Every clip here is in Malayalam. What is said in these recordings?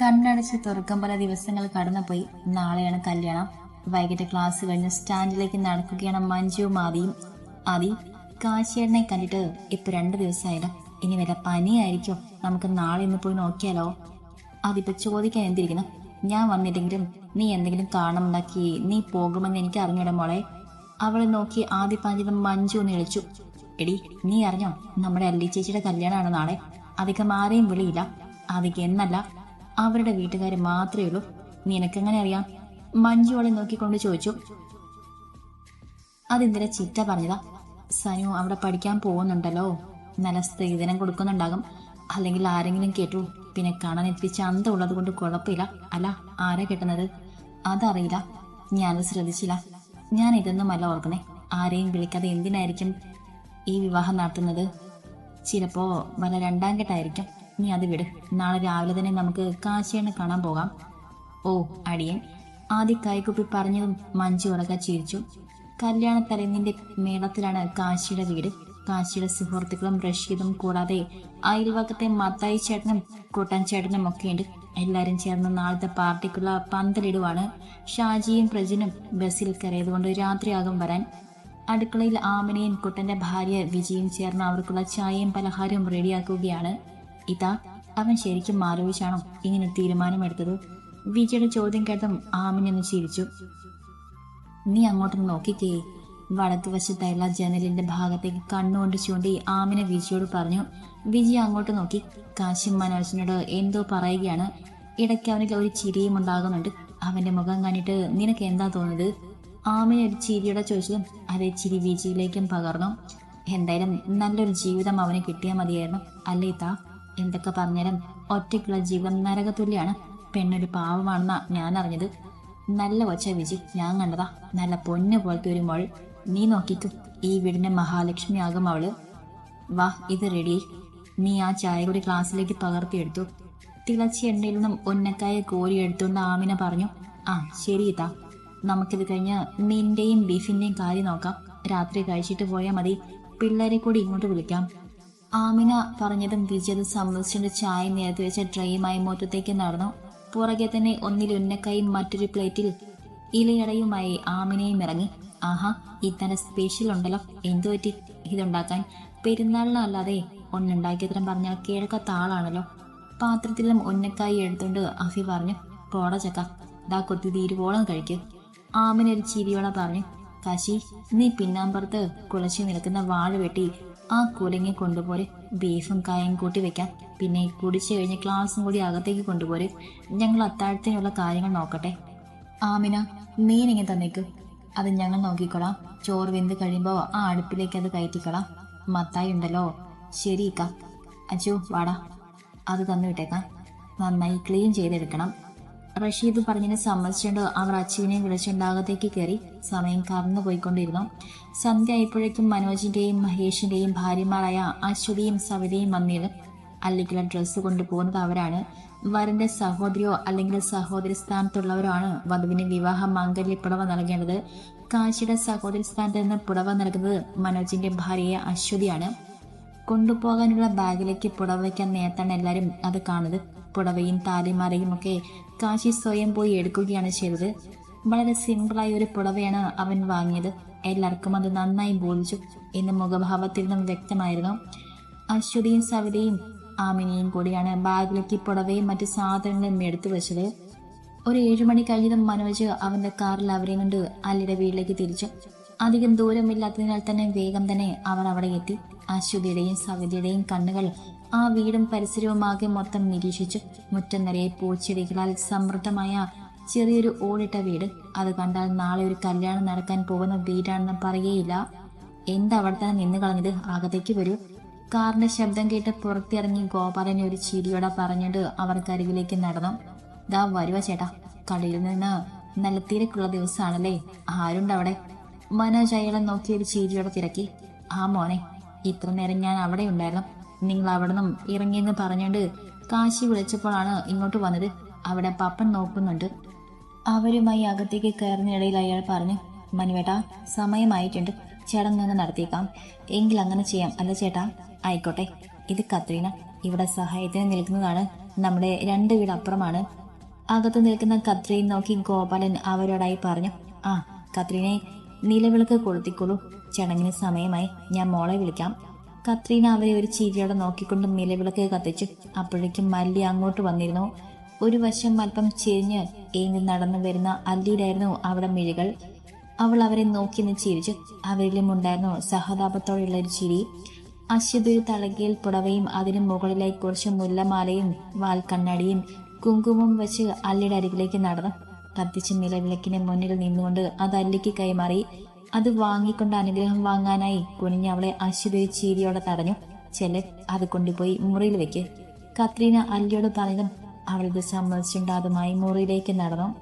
കണ്ണടച്ച് തുറക്കം പല ദിവസങ്ങൾ കടന്നുപോയി. നാളെയാണ് കല്യാണം. വൈകിട്ട് ക്ലാസ് കഴിഞ്ഞ് സ്റ്റാൻഡിലേക്ക് നടക്കുകയാണ് മഞ്ജുവും ആദിയും ആദി കാശിയേട്ടനെ കണ്ടിട്ട് ഇപ്പൊ രണ്ട് ദിവസമായില്ല. ഇനി വല്ല പനിയായിരിക്കും? നമുക്ക് നാളെ ഇന്ന് പോയി നോക്കിയാലോ? അതിപ്പോ ചോദിക്കാൻ എന്തിരിക്കണം ഞാൻ വന്നില്ലെങ്കിലും നീ എന്തെങ്കിലും കാണുണ്ടാക്കി നീ പോകുമെന്ന് എനിക്ക് അറിഞ്ഞൂടെ മോളെ. അവളെ നോക്കി ആദ്യ പാഞ്ചിതം മഞ്ജു എന്ന് വിളിച്ചു എടി നീ അറിഞ്ഞോ? നമ്മുടെ അല്ലി ചേച്ചിയുടെ കല്യാണമാണ് നാളെ. അധികം ആരെയും വിളിയില്ല. അധികം എന്നല്ല അവരുടെ വീട്ടുകാർ മാത്രമേ ഉള്ളൂ. നിനക്കെങ്ങനെ അറിയാം? മഞ്ജു അവളെ നോക്കിക്കൊണ്ട് ചോദിച്ചു. അതെന്തിനാ ചിറ്റ പറഞ്ഞതാ? സനു അവിടെ പഠിക്കാൻ പോകുന്നുണ്ടല്ലോ. നല്ല സ്ത്രീധനം കൊടുക്കുന്നുണ്ടാകും. അല്ലെങ്കിൽ ആരെങ്കിലും കേട്ടു. പിന്നെ കാണാൻ ഇത്തിരി ചന്ത ഉള്ളത് കൊണ്ട് കുഴപ്പമില്ല. അല്ല ആരാ കിട്ടുന്നത്? അതറിയില്ല. ഞാനത് ശ്രദ്ധിച്ചില്ല. ഞാൻ ഇതൊന്നുമല്ല ഓർക്കുന്നേ. ആരെയും വിളിക്കാതെ എന്തിനായിരിക്കും ഈ വിവാഹം നടത്തുന്നത്? ചിലപ്പോ വല്ല രണ്ടാം കെട്ടായിരിക്കും നീ അത് വിട്. നാളെ രാവിലെ തന്നെ നമുക്ക് കാശിയാണ് കാണാൻ പോകാം. ഓ അടിയൻ. ആദ്യ കൈകുപ്പി പറഞ്ഞതും മഞ്ജു ഉറക്ക ചിരിച്ചു. കല്യാണ തലേന്നിന്റെ മേളത്തിലാണ് കാശിയുടെ വീട്. കാശിയുടെ സുഹൃത്തുക്കളും റഷീദും കൂടാതെ അയൽവക്കത്തെ മത്തായി ചേട്ടനും കൂട്ടാൻ ചേട്ടനും ഒക്കെയുണ്ട്. എല്ലാരും ചേർന്ന് നാളത്തെ പാർട്ടിക്കുള്ള പന്തലിടുവാണ്. ഷാജിയും പ്രജിനും ബസ്സിൽ കയറിയതുകൊണ്ട് രാത്രിയാകും വരാൻ. അടുക്കളയിൽ ആമനയും കുട്ടന്റെ ഭാര്യ വിജയും ചേർന്ന് അവർക്കുള്ള ചായയും പലഹാരവും റെഡിയാക്കുകയാണ്. ഇതാ അവൻ ശരിക്കും ആലോചിച്ചാണോ ഇങ്ങനെ തീരുമാനമെടുത്തത്? വിജയുടെ ചോദ്യം കേട്ടും ആമിനൊന്ന് ചിരിച്ചു. നീ അങ്ങോട്ടൊന്ന് നോക്കിക്കേ. വടക്കുവശത്തായുള്ള ജനലിന്റെ ഭാഗത്തേക്ക് കണ്ണുകൊണ്ട് ചൂണ്ടി ആമിനെ വിജിയോട് പറഞ്ഞു വിജി അങ്ങോട്ട് നോക്കി. കാശിം മനോജിനോട് എന്തോ പറയുകയാണ്. ഇടയ്ക്ക് അവനിൽ ഒരു ചിരിയും ഉണ്ടാകുന്നുണ്ട്. അവന്റെ മുഖം കണ്ടിട്ട് നിനക്ക് എന്താ തോന്നുന്നത്? ആമിന ഒരു ചിരിയുടെ ചോദിച്ചതും അതേ ചിരി വിജിയിലേക്കും പകർന്നു. എന്തായാലും നല്ലൊരു ജീവിതം അവന് കിട്ടിയാൽ മതിയായിരുന്നു. അല്ലേ താ എന്തൊക്കെ പറഞ്ഞാലും ഒറ്റയ്ക്കുള്ള ജീവിതം നരകതുല്യാണ് പെണ്ണൊരു പാവമാണെന്നാ ഞാൻ അറിഞ്ഞത് നല്ല കൊച്ച വിജി ഞാൻ കണ്ടതാ. നല്ല പൊന്നു പോലത്തെ ഒരു മോൾ. നീ നോക്കിത്തു ഈ വീടിന്റെ മഹാലക്ഷ്മി ആകും അവൾ. വാ ഇത് റെഡി നീ ആ ചായ കൂടി ക്ലാസ്സിലേക്ക് പകർത്തിയെടുത്തു തിളച്ച എണ്ണയിൽ നിന്നും ഉന്നക്കായ കോരി എടുത്തുകൊണ്ട് ആമിന പറഞ്ഞു ആ ശരി ഇതാ നമുക്കിത് കഴിഞ്ഞ് മീനിന്റെയും ബീഫിന്റെയും കാര്യം നോക്കാം. രാത്രി കഴിച്ചിട്ട് പോയാൽ മതി. പിള്ളേരെ കൂടി ഇങ്ങോട്ട് വിളിക്കാം. ആമിന പറഞ്ഞതും വിജയത് സമ്മതിച്ചിട്ട് ചായ നേരത്തെ വെച്ച ട്രെയുമായി മുറ്റത്തേക്ക് നടന്നു. പുറകെ തന്നെ ഒന്നിൽ ഉന്നക്കയും മറ്റൊരു പ്ലേറ്റിൽ ഇലയടയുമായി ആമിനയും ഇറങ്ങി. ആഹാ ഇത്തരം സ്പെഷ്യൽ ഉണ്ടല്ലോ. എന്തു പറ്റി? ഇതുണ്ടാക്കാൻ പെരുന്നാളിനല്ലാതെ ഒന്നുണ്ടാക്കിയത്രം പറഞ്ഞാൽ കിഴക്കത്ത ആളാണല്ലോ. പാത്രത്തിലും ഉന്നക്കായി എടുത്തുകൊണ്ട് അഫി പറഞ്ഞു പോട ചക്ക ദാ കൊത്തി തീരുവോളം കഴിക്കും. ആമിനൊരു ചിരിയോളം പറഞ്ഞു കശി നീ പിന്നാമ്പുറത്ത് കുളച്ചു നിൽക്കുന്ന വാഴ വെട്ടി ആ കുലങ്ങി കൊണ്ടുപോരെ. ബീഫും കായും കൂട്ടി വെക്കാം. പിന്നെ കുടിച്ചു കഴിഞ്ഞ് ക്ലാസ്സും കൂടി അകത്തേക്ക് കൊണ്ടുപോരെ. ഞങ്ങൾ അത്താഴത്തിനുള്ള കാര്യങ്ങൾ നോക്കട്ടെ. ആമിന മീനിങ്ങി തന്നേക്ക്. അത് ഞങ്ങൾ നോക്കിക്കോളാം. ചോറ് വെന്ത് കഴിയുമ്പോൾ ആ അടുപ്പിലേക്ക് അത് കയറ്റിക്കളാം. മത്തായി ഉണ്ടല്ലോ. ശരി ഇക്ക. അച്ചു വാടാ. അത് തന്നു വിട്ടേക്കാം. നന്നായി ക്ലീൻ ചെയ്തെടുക്കണം. റഷീദ് പറഞ്ഞതിനെ സമ്മതിച്ചുകൊണ്ട് അവർ അച്ചുവിനെ വിളിച്ചുണ്ടാകത്തേക്ക് കയറി സമയം കറന്നു പോയിക്കൊണ്ടിരുന്നു സന്ധ്യ ആയപ്പോഴേക്കും മനോജിന്റെയും മഹേഷിന്റെയും ഭാര്യമാരായ അശ്വതിയും സവിതയും വന്നിരുന്നു. അല്ലെങ്കിൽ ഡ്രസ്സ് കൊണ്ടുപോകുന്നത് അവരാണ്. വരന്റെ സഹോദരിയോ അല്ലെങ്കിൽ സഹോദരി സ്ഥാനത്തുള്ളവരോ ആണ് വധുവിന് വിവാഹ മാംഗല്യ പുടവ നൽകേണ്ടത്. കാശിയുടെ സഹോദരി സ്ഥാനത്ത് നിന്ന് പുടവ നൽകുന്നത് മനോജിന്റെ ഭാര്യയെ അശ്വതിയാണ്. കൊണ്ടുപോകാനുള്ള ബാഗിലേക്ക് പുടവ വയ്ക്കാൻ നേർത്താണ് എല്ലാവരും അത് കാണുന്നത്. പുടവയും താലിമാലയും ഒക്കെ കാശി സ്വയം പോയി എടുക്കുകയാണ് ചെയ്തത്. വളരെ സിമ്പിളായ ഒരു പുടവയാണ് അവൻ വാങ്ങിയത്. എല്ലാവർക്കും അത് നന്നായി ബോധിച്ചു എന്ന് മുഖഭാവത്തിൽ നിന്നും വ്യക്തമായിരുന്നു. അശ്വതിയും സവിതയും ആമിനിയും കൂടിയാണ് ബാഗിലേക്ക് പുടവയും മറ്റു സാധനങ്ങളും എടുത്തു വെച്ചത്. ഒരു ഏഴുമണി കഴിഞ്ഞതും മനോജ് അവന്റെ കാറിൽ അവരെയും കൊണ്ട് അല്ലിയുടെ വീട്ടിലേക്ക് തിരിച്ചു. അധികം ദൂരമില്ലാത്തതിനാൽ തന്നെ വേഗം തന്നെ അവർ അവിടെ എത്തി. അശ്വതിയുടെയും സവിതയുടെയും കണ്ണുകൾ ആ വീടും പരിസരവുമാകെ മൊത്തം നിരീക്ഷിച്ചു മുറ്റം നിറയെ പൂച്ചെടികളാൽ സമൃദ്ധമായ ചെറിയൊരു ഓടിട്ട വീട്. അത് കണ്ടാൽ നാളെ ഒരു കല്യാണം നടക്കാൻ പോകുന്ന വീടാണെന്ന് പറയേയില്ല എന്താ അവിടെ തന്നെ നിന്ന് കളഞ്ഞത്? അകത്തേക്ക് വരൂ. കാറിന്റെ ശബ്ദം കേട്ട് പുറത്തിറങ്ങി ഗോപാലനെ ഒരു ചിരിയോടെ പറഞ്ഞിട്ട് അവർ കരികിലേക്ക് നടന്നു. ദാ വരുവ ചേട്ടാ. കടയിൽ നിന്ന് നല്ല തിരക്കുള്ള ദിവസമാണല്ലേ. ആരുണ്ട് അവിടെ മനോജ് അയാളെ നോക്കി ഒരു ചിരിയോടെ തിരക്കി. ആ മോനെ ഇത്ര നേരം ഞാൻ അവിടെ ഉണ്ടായിരുന്നു. നിങ്ങൾ അവിടെ നിന്നും ഇറങ്ങിയെന്ന് പറഞ്ഞുകൊണ്ട് കാശി വിളിച്ചപ്പോഴാണ് ഇങ്ങോട്ട് വന്നത്. അവിടെ പപ്പൻ നോക്കുന്നുണ്ട്. അവരുമായി അകത്തേക്ക് കയറുന്നിടയിൽ അയാൾ പറഞ്ഞു മനുവേട്ടാ സമയമായിട്ടുണ്ട്. ചടങ്ങ് നടത്തിയേക്കാം. എങ്കിൽ അങ്ങനെ ചെയ്യാം. അല്ല ചേട്ടാ ആയിക്കോട്ടെ. ഇത് കത്രീന. ഇവിടെ സഹായത്തിന് നിൽക്കുന്നതാണ് നമ്മുടെ രണ്ട് വീടപ്പുറമാണ് അകത്ത് നിൽക്കുന്ന കത്രീൻ നോക്കി ഗോപാലൻ അവരോടായി പറഞ്ഞു ആ കത്രീനെ നിലവിളക്ക് കൊളുത്തിക്കൊള്ളൂ. ചടങ്ങിന് സമയമായി. ഞാൻ മോളെ വിളിക്കാം. കത്രീന അവരെ ഒരു ചിരിയോടെ നോക്കിക്കൊണ്ട് നിലവിളക്ക് കത്തിച്ചു. അപ്പോഴേക്കും മല്ലി അങ്ങോട്ട് വന്നിരുന്നു. ഒരു വശം അല്പം ചെരിഞ്ഞ് ഏങ്ങി നടന്നു വരുന്ന അല്ലിയിലായിരുന്നു അവിടെ മിഴികൾ. അവൾ അവരെ നോക്കി നിന്ന് ചിരിച്ചു. അവരിലും ഉണ്ടായിരുന്നു സഹതാപത്തോടെയുള്ള ഒരു ചിരി. അശ്വതൊരു തളകയിൽ പുടവയും അതിനു മുകളിലായി കുറച്ച് മുല്ലമാലയും വാൽ കണ്ണടിയും കുങ്കുമം വെച്ച് അല്ലിയുടെ അരികിലേക്ക് നടന്നു. കത്തിച്ച് നിലവിളക്കിന് മുന്നിൽ നിന്നുകൊണ്ട് അത് അല്ലിക്ക് കൈമാറി. അത് വാങ്ങിക്കൊണ്ട് അനുഗ്രഹം വാങ്ങാനായി കുനിഞ്ഞ് അവളെ അശ്വതി ചീരിയോടെ തടഞ്ഞു. ചെല്ലെ അത് കൊണ്ടുപോയി മുറിയിൽ വെക്ക്. കത്രീന അല്ലിയോട് പറഞ്ഞതും അവൾക്ക് സമ്മതിച്ചുണ്ടാതുമായി മുറിയിലേക്ക് നടന്നു.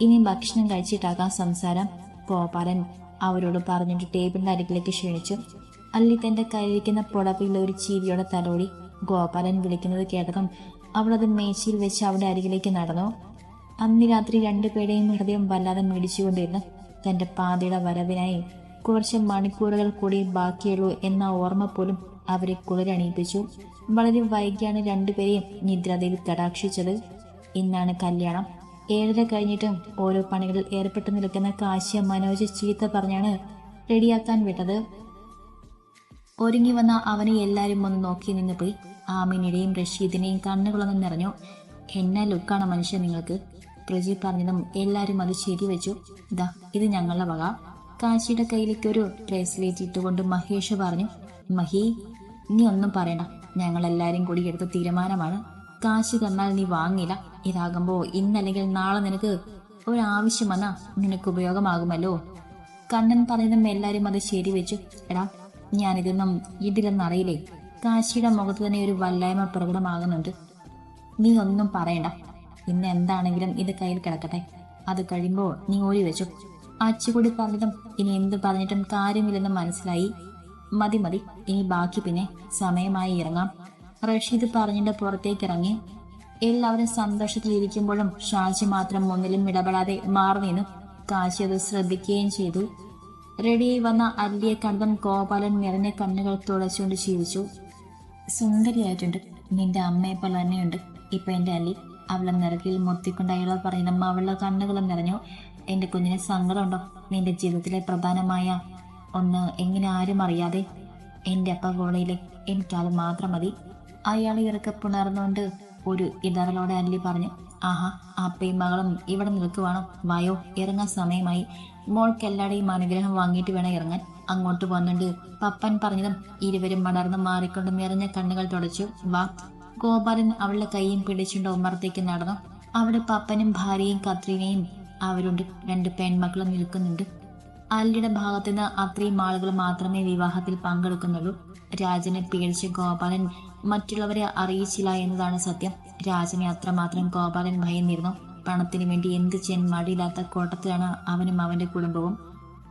ഇനി ഭക്ഷണം കഴിച്ചിട്ടാകാം സംസാരം. ഗോപാലൻ അവരോട് പറഞ്ഞിട്ട് ടേബിളിന്റെ അരികിലേക്ക് ക്ഷണിച്ചു. അല്ലി തന്റെ കയ്യിരിക്കുന്ന പുടപ്പിലുള്ള ഒരു ചീരിയോടെ തലോടി. ഗോപാലൻ വിളിക്കുന്നത് കേട്ടതും അവളത് മേശയിൽ വെച്ച് അവിടെ അരികിലേക്ക് നടന്നു. അന്ന് രാത്രി രണ്ടുപേരുടെയും ഹൃദയം വല്ലാതെ മിടിച്ചുകൊണ്ടിരുന്നു. തന്റെ പാതയുടെ വരവിനായി കുറച്ച് മണിക്കൂറുകൾ കൂടി ബാക്കിയുള്ളൂ എന്ന ഓർമ്മ പോലും അവരെ കുളിരണിയിപ്പിച്ചു വളരെ വൈകിയാണ് രണ്ടുപേരെയും നിദ്രതയിൽ കടാക്ഷിച്ചത് ഇന്നാണ് കല്യാണം. ഏഴര കഴിഞ്ഞിട്ടും ഓരോ പണികളിൽ ഏർപ്പെട്ടു നിൽക്കുന്ന കാശ്യ മനോജ് ചീത്ത പറഞ്ഞാണ് റെഡിയാക്കാൻ വിട്ടത്. ഒരുങ്ങി വന്ന അവനെ എല്ലാരും ഒന്ന് നോക്കി നിന്ന് പോയി. ആമിനിയുടെയും റഷീദിനെയും കണ്ണുകളൊന്നും നിറഞ്ഞു. എന്നാ ലുക്കാണ് മനുഷ്യൻ നിങ്ങൾക്ക്? പ്രജി പറഞ്ഞതും എല്ലാരും അത് ശരിവെച്ചു ഇതാ ഇത് ഞങ്ങളുടെ വക. കാശിയുടെ കയ്യിലേക്ക് ഒരു ബ്രേസ്ലെറ്റ് ഇട്ടുകൊണ്ട് മഹേഷ് പറഞ്ഞു മഹി നീ ഒന്നും പറയണ്ട. ഞങ്ങൾ എല്ലാരും കൂടി എടുത്ത തീരുമാനമാണ്. കാശി തന്നാൽ നീ വാങ്ങില്ല. ഇതാകുമ്പോ ഇന്നല്ലെങ്കിൽ നാളെ നിനക്ക് ഒരാവശ്യം വന്നാ നിനക്ക് ഉപയോഗമാകുമല്ലോ. കണ്ണൻ പറഞ്ഞതും എല്ലാരും അത് ശരിവെച്ചു എടാ ഞാനിതൊന്നും ഇതിലൊന്നും അറിയില്ലേ കാശിയുടെ മുഖത്ത് തന്നെ ഒരു വല്ലായ്മ പ്രകടമാകുന്നുണ്ട്. നീ ഒന്നും പറയണ്ട. ഇന്ന് എന്താണെങ്കിലും ഇത് കയ്യിൽ കിടക്കട്ടെ. അത് കഴിയുമ്പോൾ നീ ഓടി വെച്ചു. അച്ചുകൂടി പറഞ്ഞതും ഇനി എന്ത് പറഞ്ഞിട്ടും കാര്യമില്ലെന്ന് മനസ്സിലായി. മതി മതി. ഇനി ബാക്കി പിന്നെ സമയമായി ഇറങ്ങാം. റഷീദ് പറഞ്ഞിട്ട് പുറത്തേക്ക് ഇറങ്ങി. എല്ലാവരും സന്തോഷത്തിലിരിക്കുമ്പോഴും ഷാജി മാത്രം ഒന്നിലും ഇടപെടാതെ മാറി നിന്നു. കാശി അത് ശ്രദ്ധിക്കുകയും ചെയ്തു. റെഡിയായി വന്ന അല്ലിയെ കണ്ടതും ഗോപാലൻ നിറഞ്ഞ കണ്ണുകൾ തുളച്ചുകൊണ്ട് ചിരിച്ചു. സുന്ദരിയായിട്ടുണ്ട്. നിന്റെ അമ്മയെ പോലെ തന്നെയുണ്ട്. ഇപ്പൊ എന്റെ അല്ലി. അവളെ നിറകിൽ മുത്തിക്കൊണ്ട് അയാളെ പറയുന്ന അവളുടെ കണ്ണുകളും നിറഞ്ഞു. എന്റെ കുഞ്ഞിന് സങ്കടമുണ്ടോ? നിന്റെ ജീവിതത്തിലെ പ്രധാനമായ ഒന്ന് എങ്ങനെ ആരും അറിയാതെ എന്റെ അപ്പ ഗോളയിലെ എനിക്കത് മാത്രം മതി. അയാൾ ഇറക്കെ പുണർന്നുകൊണ്ട് ഒരു ഇതറലോടെ അല്ലി പറഞ്ഞു ആഹാ അപ്പയും മകളും ഇവിടെ നിൽക്കുവാണോ? വായോ ഇറങ്ങാൻ സമയമായി. മോൾക്ക് എല്ലാടെയും അനുഗ്രഹം വാങ്ങിയിട്ട് വേണം ഇറങ്ങാൻ. അങ്ങോട്ട് വന്നുണ്ട് പപ്പൻ പറഞ്ഞതും ഇരുവരും മണർന്ന് മാറിക്കൊണ്ട് നിറഞ്ഞ കണ്ണുകൾ തുടച്ചു. വാ ഗോപാലൻ അവളുടെ കൈയും പിടിച്ചുകൊണ്ട് ഉമ്മറത്തേക്ക് നടന്നു. അവിടെ പപ്പനും ഭാര്യയും കത്രീനയും അവരുണ്ട് രണ്ട് പെൺമക്കളും നിൽക്കുന്നുണ്ട്. അല്ലിയുടെ ഭാഗത്തുനിന്ന് അത്രയും ആളുകൾ മാത്രമേ വിവാഹത്തിൽ പങ്കെടുക്കുന്നുള്ളൂ. രാജനെ പേടിച്ച് ഗോപാലൻ മറ്റുള്ളവരെ അറിയിച്ചില്ല എന്നതാണ് സത്യം. രാജനെ അത്രമാത്രം ഗോപാലൻ ഭയന്നിരുന്നു. പണത്തിന് വേണ്ടി എന്ത് ചെയ്യാൻ മടിയില്ലാത്ത കോട്ടത്തിലാണ് അവനും അവന്റെ കുടുംബവും.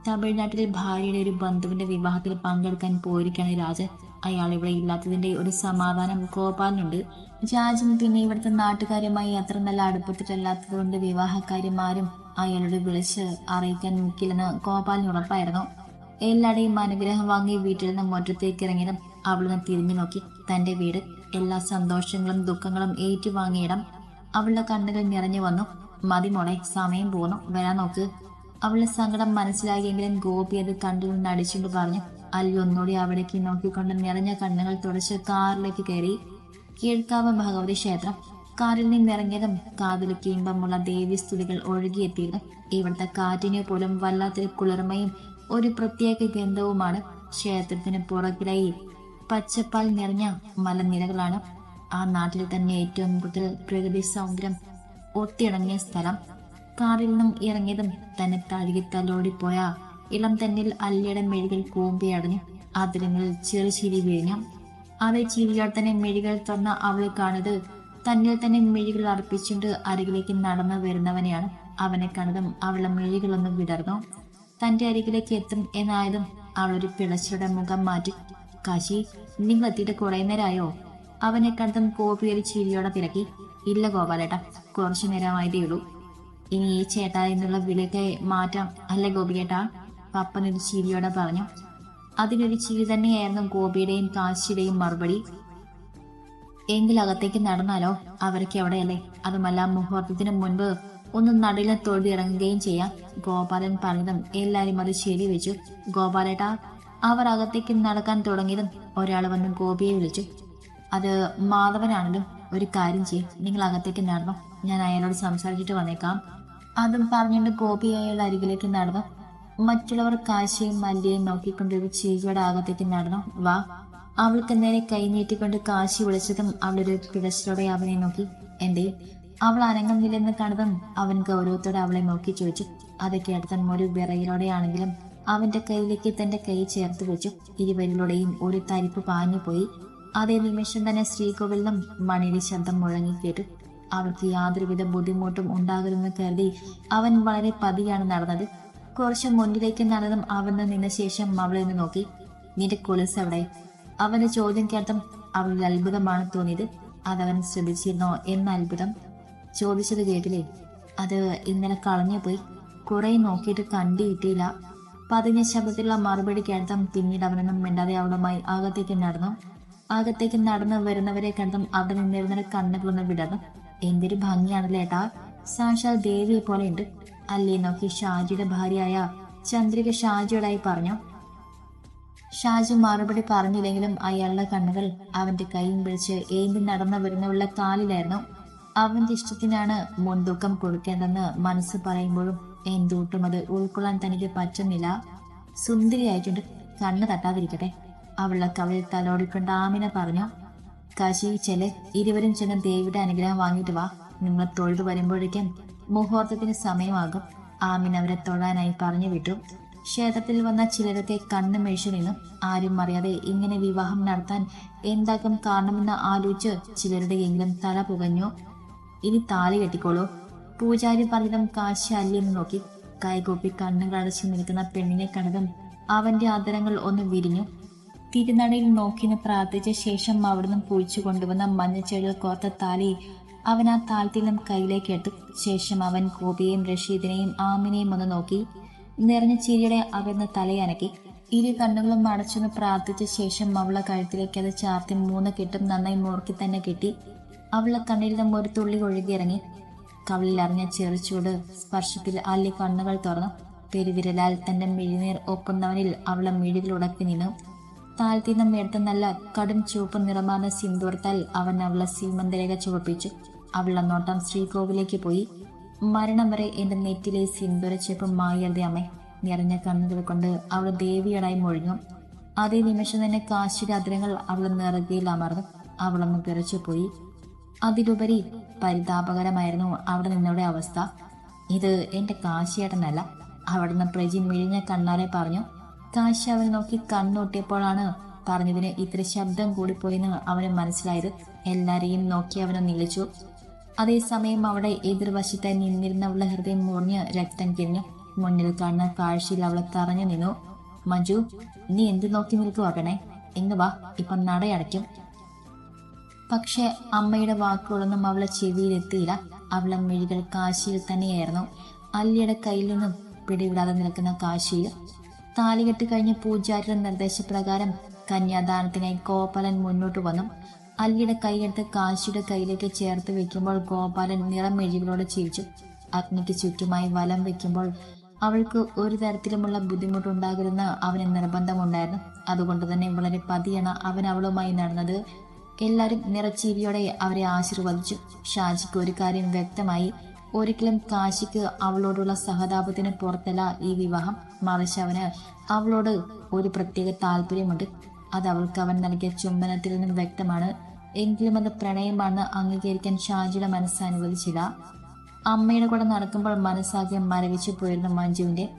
തമിഴ്നാട്ടിൽ ഭാര്യയുടെ ഒരു ബന്ധുവിന്റെ വിവാഹത്തിൽ പങ്കെടുക്കാൻ പോയിരിക്കുകയാണ് രാജൻ. അയാൾ ഇവിടെ ഇല്ലാത്തതിന്റെ ഒരു സമാധാനം ഗോപാലിനുണ്ട്. രാജൻ പിന്നെ ഇവിടുത്തെ നാട്ടുകാരുമായി അത്ര നല്ല അടുപ്പത്തിട്ടല്ലാത്തത് കൊണ്ട് വിവാഹക്കാരും ആരും അയാളോട് വിളിച്ച് അറിയിക്കാൻ നിൽക്കില്ലെന്ന് ഗോപാലിന് ഉറപ്പായിരുന്നു. എല്ലാടെയും അനുഗ്രഹം വാങ്ങി വീട്ടിൽ നിന്ന് മുറ്റത്തേക്ക് ഇറങ്ങിയതും അവളിനെ തിരിഞ്ഞു നോക്കി. തന്റെ വീട് എല്ലാ സന്തോഷങ്ങളും ദുഃഖങ്ങളും ഏറ്റുവാങ്ങിയിടം അവളുടെ കണ്ണുകൾ നിറഞ്ഞു വന്നു. മതി മോളെ സമയം പോന്നു. വരാൻ നോക്ക്. അവളുടെ സങ്കടം മനസ്സിലാകിയെങ്കിലും ഗോപി അത് കണ്ടു നിന്ന് അടിച്ചുകൊണ്ട് പറഞ്ഞു. അല്ലി ഒന്നുകൂടി അവിടേക്ക് നോക്കിക്കൊണ്ട് നിറഞ്ഞ കണ്ണുകൾ തുടച്ച് കാറിലേക്ക് കയറി. കീഴ്ക്കാവ് ഭഗവതി ക്ഷേത്രം. കാറിൽ നിന്നിറങ്ങിയതും കാതിലേക്ക് ഇമ്പമുള്ള ദേവീസ്തുതികൾ ഒഴുകിയെത്തിയിരുന്നു. ഇവിടുത്തെ കാറ്റിനെ പോലും വല്ലാത്തൊരു കുളിർമയും ഒരു പ്രത്യേക ഗന്ധവുമാണ് ക്ഷേത്രത്തിന് പുറകിലായി പച്ചപ്പാൽ നിറഞ്ഞ മലനിരകളാണ്. ആ നാട്ടിൽ തന്നെ ഏറ്റവും കൂടുതൽ പ്രകൃതി സൗന്ദര്യം ഒത്തിണങ്ങിയ സ്ഥലം. കാറിൽ നിന്നും ഇറങ്ങിയതും തന്നെ തഴുകി തലോടിപ്പോയ ഇളം തന്നിൽ അല്ലിയുടെ മെഴുകിൽ കൂമ്പിയടഞ്ഞു അതിരങ്ങളിൽ ചെറു ചിരി വീഴ്ഞ്ഞു അവ ചിരിയാൽ തന്നെ മെഴികൾ തന്ന അവളെ കാണുന്നത് തന്നിൽ തന്നെ മെഴുകൾ അർപ്പിച്ചുകൊണ്ട് അരികിലേക്ക് നടന്നു വരുന്നവനെയാണ്. അവനെ കണ്ടതും അവളുടെ മെഴുകളൊന്ന് വിടർന്നു. തന്റെ അരികിലേക്ക് എത്തും എന്നായതും അവളൊരു പിളച്ചയുടെ മുഖം മാറ്റി. കാശി നിങ്ങൾ എത്തിയിട്ട് കുറെ നേരമായോ? അവനെ കണ്ടതും കോപ്പിയൊരു ചിരിയോടെ തിരക്കി. ഇല്ല ഗോപാലേട്ട കുറച്ചു നേരമായതേ ഉള്ളൂ ഇനി ഈ ചേട്ടാ എന്നുള്ള വിളിയൊക്കെ മാറ്റാം അല്ലേ ഗോപിയേട്ടാ? പപ്പൻ ഒരു ചിരിയോടെ പറഞ്ഞു അതിനൊരു ചിരി തന്നെയായിരുന്നു ഗോപിയുടെയും കാശിയുടെയും മറുപടി. എങ്കിൽ അകത്തേക്ക് നടന്നാലോ? അവർക്ക് എവിടെയല്ലേ? അതുമല്ല മുഹൂർത്തത്തിന് മുൻപ് ഒന്ന് നടുവിനെ തൊഴുതി ഇറങ്ങുകയും ചെയ്യാം. ഗോപാലൻ പറഞ്ഞതും എല്ലാരും അത് ശരി വെച്ചു. ഗോപാലേട്ടാ അവർ അകത്തേക്ക് നടക്കാൻ തുടങ്ങിയതും ഒരാൾ വന്ന് ഗോപിയെ വിളിച്ചു. അത് മാധവനാണല്ലോ ഒരു കാര്യം ചെയ്യും. നിങ്ങൾ അകത്തേക്ക് നടന്നു. ഞാൻ അയാളോട് സംസാരിച്ചിട്ട് വന്നേക്കാം. അതും പറഞ്ഞുകൊണ്ട് ഗോപി അയാളുടെ അരികിലേക്ക് നടന്നു. മറ്റുള്ളവർ കാശിയും മല്ലിയും നോക്കിക്കൊണ്ട് ഒരു ആകത്തേക്ക് നടന്നു. വാ. അവൾക്ക് നേരെ കൈ നീട്ടിക്കൊണ്ട് കാശി വിളിച്ചതും അവളൊരു പിടച്ചിലോടെ അവനെ നോക്കി. എന്തേ? അവൾ അനങ്ങുന്നില്ലെന്ന് കണ്ടതും അവൻ ഗൗരവത്തോടെ അവളെ നോക്കി ചോദിച്ചു. അത് കേട്ടതും ഒരു വിറയിലൂടെയാണെങ്കിലും അവന്റെ കയ്യിലേക്ക് തന്റെ കൈ ചേർത്ത് വെച്ചു. ഇരുവരിലൂടെയും ഒരു തരിപ്പ് പാഞ്ഞുപോയി അതേ നിമിഷം തന്നെ ശ്രീകോവിലിനും മണിയുടെ ശബ്ദം മുഴങ്ങി കേട്ടു. അവൾക്ക് യാതൊരുവിധ ബുദ്ധിമുട്ടും ഉണ്ടാകരുതെന്ന് കരുതി അവൻ വളരെ പതിയാണ് നടന്നത്. കുറച്ച് മുന്നിലേക്ക് നടന്നും അവൻ നിന്ന ശേഷം അവളെ നോക്കി. നിന്റെ കൊലുസ് എവിടെ? അവന്റെ ചോദ്യം കേട്ടും അവളിൽ അത്ഭുതമാണ് തോന്നിയത്. അതവൻ ശ്രദ്ധിച്ചിരുന്നോ? എന്ന അത്ഭുതം ചോദിച്ചത് കേട്ടില്ലേ? അത് ഇന്നലെ കളഞ്ഞു പോയി. കുറെ നോക്കിയിട്ട് കണ്ടു കിട്ടിയില്ല പതിഞ്ഞ ശബ്ദത്തിലുള്ള മറുപടി കേട്ടതും പിന്നീട് അവനൊന്നും മിണ്ടാതെ അവളുമായി അകത്തേക്ക് നടന്നു. അകത്തേക്ക് നടന്നു വരുന്നവരെ കണ്ടതും അവിടെ നിന്നിരുന്ന കണ്ണുകളൊന്നും വിടർന്നു. എന്തൊരു ഭംഗിയാണല്ലേ ഏട്ടാ. സാക്ഷാൽ ദേവിയെ പോലെ ഉണ്ട് അല്ലേ നോക്കി ഷാജിയുടെ ഭാര്യയായ ചന്ദ്രിക ഷാജിയോടായി പറഞ്ഞു. ഷാജു മറുപടി പറഞ്ഞില്ലെങ്കിലും അയാളുടെ കണ്ണുകൾ അവന്റെ കൈയും പിടിച്ച് ഏന്തി നടന്നു വരുന്നവളുടെ കാലിലായിരുന്നു. അവന്റെ ഇഷ്ടത്തിനാണ് മുൻതൂക്കം കൊടുക്കേണ്ടെന്ന് മനസ്സ് പറയുമ്പോഴും എന്തുകൊണ്ടും അത് ഉൾക്കൊള്ളാൻ തനിക്ക് പറ്റുന്നില്ല. സുന്ദരിയായിട്ടുണ്ട് കണ്ണ് തട്ടാതിരിക്കട്ടെ അവളുടെ കവിത തലോടിക്കൊണ്ട് ആമിന പറഞ്ഞു. കശി ചെൽ ഇരുവരും ചെന്ന് ദേവിയുടെ അനുഗ്രഹം വാങ്ങിയിട്ട് വാ. നിങ്ങൾ തൊഴുതു വരുമ്പോഴേക്കും മുഹൂർത്തത്തിന് സമയമാകും. ആമിൻ അവരെ തൊഴാനായി പറഞ്ഞു വിട്ടു. ക്ഷേത്രത്തിൽ വന്ന ചിലരൊക്കെ കണ്ണു മേഴിച്ചു നിന്നും ആരും അറിയാതെ ഇങ്ങനെ വിവാഹം നടത്താൻ എന്താക്കും കാരണമെന്ന് ആലോചിച്ച് ചിലരുടെ എങ്കിലും തല പുകഞ്ഞു. ഇനി താലി കെട്ടിക്കോളൂ. പൂജാരി പറഞ്ഞതും കാശി അല്ലെന്ന് നോക്കി. കൈകൂപ്പി കണ്ണുകൾ അടച്ചു നിൽക്കുന്ന പെണ്ണിനെ കണ്ടതും അവന്റെ ആദരങ്ങൾ ഒന്ന് വിരിഞ്ഞു. തിരുനടയിൽ നോക്കിന് പ്രാർത്ഥിച്ച ശേഷം അവിടുന്ന് പൂഴിച്ചു കൊണ്ടുവന്ന മഞ്ഞച്ചെടികൾ കോർത്ത താലി അവൻ ആ താൽത്തിലും കയ്യിലേക്ക് എടുത്തു ശേഷം അവൻ ഗോപിയെയും റഷീദിനെയും ആമിനെയും ഒന്ന് നോക്കി. നിറഞ്ഞ ചിരിയുടെ അകന്ന് തലയനക്കി. ഇരു കണ്ണുകളും അടച്ചൊന്ന് പ്രാർത്ഥിച്ച ശേഷം അവളെ കഴുത്തിലേക്ക് അത് ചാർത്തി മൂന്ന് കെട്ടും നന്നായി മുറുക്കി തന്നെ കെട്ടി. അവളെ കണ്ണിൽ നിന്നും ഒരു തുള്ളി ഒഴുകിയിറങ്ങി. കവളിൽ അറിഞ്ഞ ചെറുചൂട് സ്പർശത്തിൽ അല്ലി കണ്ണുകൾ തുറന്നു. പെരുവിരലാൽ തന്റെ മിഴിനീർ ഒപ്പുന്നവനിൽ അവളെ മിഴികൾ ഉടക്കി നിന്നു. താഴ്ത്തി എടുത്ത നല്ല കടും ചുവപ്പ് നിറമാർന്ന സിന്ദൂർത്താൽ അവൻ അവളെ സീമന്തരേഖ ചുവപ്പിച്ചു. നോട്ടം ശ്രീകോവിലേക്ക് പോയി. മരണം വരെ എന്റെ നെറ്റിലെ സിന്ദുരച്ചേപ്പ് ചെപ്പ് മായരുതേ അമ്മേ. നിറഞ്ഞ കണ്ണുകൾ കൊണ്ട് അവൾ ദേവിയടായി മൊഴിഞ്ഞു. അതേ നിമിഷം തന്നെ കാശിയുടെ അതിരങ്ങൾ അവൾ നിറകയിൽ അമർന്നു. അവളൊന്ന് വിറച്ചു പോയി. അതിലുപരി പരിതാപകരമായിരുന്നു അവിടെ നിന്നവരുടെ അവസ്ഥ. ഇത് എന്റെ കാശിയേട്ടനല്ല. അവിടുന്ന് പ്രജി മിഴിഞ്ഞ കണ്ണാലെ പറഞ്ഞു. കാശി അവനെ നോക്കി കണ്ണൂട്ടിയപ്പോഴാണ് പറഞ്ഞതിന് ഇത്ര ശബ്ദം കൂടിപ്പോയെന്ന് അവന് മനസ്സിലായത്. എല്ലാരെയും നോക്കി അവനെ നിളിച്ചു അതേസമയം അവിടെ എതിർവശത്തായി നിന്നിരുന്നവളുടെ ഹൃദയം മുറിഞ്ഞ് രക്തം കിഴിഞ്ഞു മുന്നിൽ കാണുന്ന കാഴ്ചയിൽ അവളെ തറഞ്ഞു നിന്നു. മഞ്ജു നീ എന്ത് നോക്കി നിൽക്കുവാകണേ ഇന്ന് വാ ഇപ്പം നടയടയ്ക്കും പക്ഷെ അമ്മയുടെ വാക്കുകളൊന്നും അവളെ ചെവിയിലെത്തിയില്ല. അവളെ മിഴികൾ കാശിയിൽ തന്നെയായിരുന്നു. അല്ലിയുടെ കയ്യിൽ നിന്നും പിടിവിടാതെ നിൽക്കുന്ന കാശിയിൽ. താലികെട്ട് കഴിഞ്ഞ പൂജാരിയുടെ നിർദ്ദേശപ്രകാരം കന്യാദാനത്തിനായി ഗോപാലൻ മുന്നോട്ട് വന്നു. അല്ലിയുടെ കൈയെടുത്ത് കാശിയുടെ കയ്യിലേക്ക് ചേർത്ത് വെക്കുമ്പോൾ ഗോപാലൻ നിറമെഴികളോട് ചിരിച്ചു. അഗ്നിക്ക് ചുറ്റുമായി വലം വെക്കുമ്പോൾ അവൾക്ക് ഒരു തരത്തിലുമുള്ള ബുദ്ധിമുട്ടുണ്ടാകരുന്ന അവന് നിർബന്ധമുണ്ടായിരുന്നു. അതുകൊണ്ട് തന്നെ വളരെ പതിയാണ് അവൻ അവളുമായി നടന്നത്. എല്ലാവരും നിറച്ചീവിയോടെ അവരെ ആശീർവദിച്ചു. ഷാജിക്ക് ഒരു കാര്യം വ്യക്തമായി. ഒരിക്കലും കാശിക്ക് അവളോടുള്ള സഹതാപത്തിന് പുറത്തല്ല ഈ വിവാഹം. മറിച്ച് അവന് അവളോട് ഒരു പ്രത്യേക താല്പര്യമുണ്ട് അത് അവൾക്ക് അവൻ നൽകിയ ചുംബനത്തിൽ നിന്നും വ്യക്തമാണ്. എങ്കിലും അത് പ്രണയമാണെന്ന് അംഗീകരിക്കാൻ ഷാജിയുടെ മനസ്സ് അനുവദിച്ചില്ല. അമ്മയുടെ കൂടെ നടക്കുമ്പോൾ മനസ്സാകെ മരവിച്ചു പോയിരുന്ന മഞ്ജുവിന്റെ.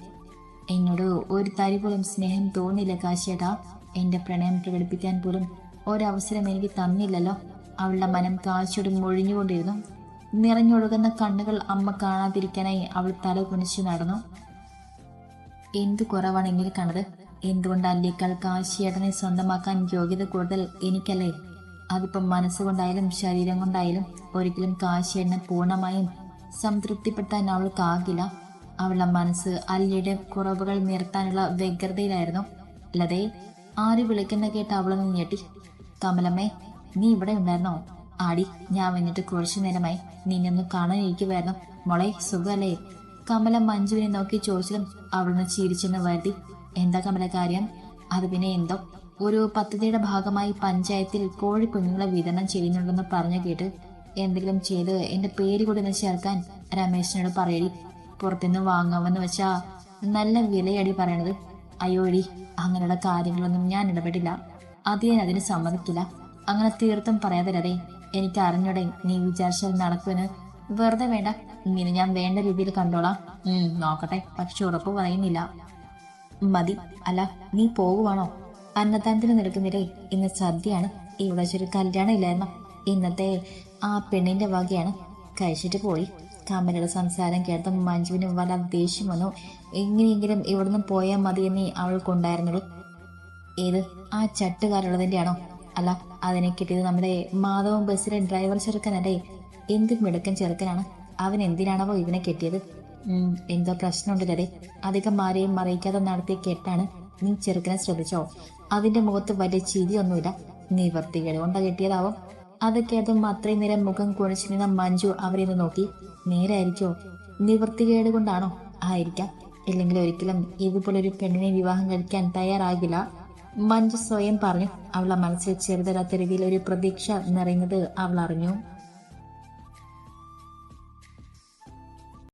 എന്നോട് ഒരു തരി പോലും സ്നേഹം തോന്നില്ല കാശേട്ടാ എന്റെ പ്രണയം പ്രകടിപ്പിക്കാൻ പോലും ഒരവസരം എനിക്ക് തന്നില്ലല്ലോ. അവളുടെ മനം കാശോട് മൊഴിഞ്ഞുകൊണ്ടിരുന്നു. നിറഞ്ഞൊഴുകുന്ന കണ്ണുകൾ അമ്മ കാണാതിരിക്കാനായി അവൾ തല കുനിച്ചു നടന്നു. എന്തു കുറവാണ് ഇങ്ങനെ കണ്ടത്? എന്തുകൊണ്ട് അല്ലേക്കാൾ കാശിയേട്ടനെ സ്വന്തമാക്കാൻ യോഗ്യത കൂടുതൽ എനിക്കല്ലേ? അതിപ്പം മനസ്സുകൊണ്ടായാലും ശരീരം കൊണ്ടായാലും ഒരിക്കലും കാശിയേട്ടനെ പൂർണമായും സംതൃപ്തിപ്പെടുത്താൻ അവൾക്കാകില്ല. അവളുടെ മനസ്സ് അല്ലിയുടെ കുറവുകൾ നിർത്താനുള്ള വ്യഗ്രതയിലായിരുന്നു. അല്ലാതെ ആര് വിളിക്കുന്ന കേട്ട് അവളൊന്ന് ഞെട്ടി. കമലമ്മേ നീ ഇവിടെ ഉണ്ടായിരുന്നോ? ആടി ഞാൻ വന്നിട്ട് കുറച്ചു നേരമായി. നിന്നൊന്ന് കാണാൻ ഇരിക്കുവായിരുന്നു. മോളെ സുഖമല്ലേ? കമല മഞ്ജുവിനെ നോക്കി ചോദിച്ചതും അവളൊന്ന് ചിരിച്ചെന്ന് വരുത്തി. എന്താ കമല കാര്യം അത് പിന്നെ എന്തോ? ഒരു പദ്ധതിയുടെ ഭാഗമായി പഞ്ചായത്തിൽ കോഴിക്കുഞ്ഞുങ്ങളെ വിതരണം ചെയ്യുന്നുണ്ടെന്ന് പറഞ്ഞു കേട്ട് എന്തെങ്കിലും ചെയ്ത് എന്റെ പേര് കൂടി ഒന്ന് ചേർക്കാൻ രമേശിനോട് പറയടി. പുറത്തുനിന്ന് വാങ്ങാമെന്ന് വെച്ചാ നല്ല വിലയടി പറയണത്. അയ്യോടി അങ്ങനെയുള്ള കാര്യങ്ങളൊന്നും ഞാൻ ഇടപെടില്ല. അത് ഞാൻ അതിന് സമ്മതിക്കില്ല. അങ്ങനെ തീർത്തും പറയാതെ എനിക്ക് അറിഞ്ഞൂടെ നീ വിചാരിച്ചാൽ നടക്കുമെന്ന്. വെറുതെ വേണ്ട. ഇങ്ങനെ ഞാൻ വേണ്ട രീതിയിൽ കണ്ടോളാം. നോക്കട്ടെ. പക്ഷെ ഉറപ്പ് പറയുന്നില്ല. മതി. അല്ല നീ പോകുവാണോ അന്നദാനത്തിന് നിൽക്കുന്നില്ലേ ഇന്ന് സദ്യയാണ്. ഇവിടെ ഒരു കല്യാണം ഇല്ലായിരുന്നു ഇന്നത്തെ ആ പെണ്ണിന്റെ വകയാണ്. കഴിച്ചിട്ട് പോയി. കമലയുടെ സംസാരം കേട്ട മഞ്ജുവിന് വല ദേഷ്യം വന്നു. എങ്ങനെയെങ്കിലും ഇവിടുന്ന് പോയാൽ മതിയെന്നേ അവൾക്കുണ്ടായിരുന്നുള്ളൂ ഏത്? ആ ചട്ടുകാരുള്ളതിന്റെ ആണോ അല്ല അതിനെ കിട്ടിയത് നമ്മുടെ മാധവൻ ബസ്സിലെ ഡ്രൈവർ ചെറുക്കനല്ലേ. എന്ത് മിടുക്കൻ ചെറുക്കനാണ്. അവൻ എന്തിനാണവോ ഇവനെ കെട്ടിയത്? എന്തോ പ്രശ്നമുണ്ടല്ലേ? അധികം ആരെയും മറിയിക്കാതെ നടത്തിയ കെട്ടാണ് നീ ചെറുക്കനെ ശ്രദ്ധിച്ചോ? അതിന്റെ മുഖത്ത് വലിയ ചിരിയൊന്നുമില്ല. നിവർത്തികൾ കൊണ്ടാ കെട്ടിയതാവും. അത് കേട്ടും അത്രയും നേരം മുഖം കുഴച്ചിരുന്ന മഞ്ജു അവരെ ഒന്ന് നോക്കി. നേരായിരിക്കോ? നിവർത്തികേട് കൊണ്ടാണോ ആയിരിക്കാം. ഇല്ലെങ്കിൽ ഒരിക്കലും ഇതുപോലൊരു പെണ്ണിനെ വിവാഹം കഴിക്കാൻ തയ്യാറാകില്ല. മഞ്ജു സ്വയം പറഞ്ഞു. അവളുടെ മനസ്സിൽ ചെറുതരാത്ത രീതിയിൽ ഒരു പ്രതീക്ഷ നിറയുന്നത് അവൾ അറിഞ്ഞു.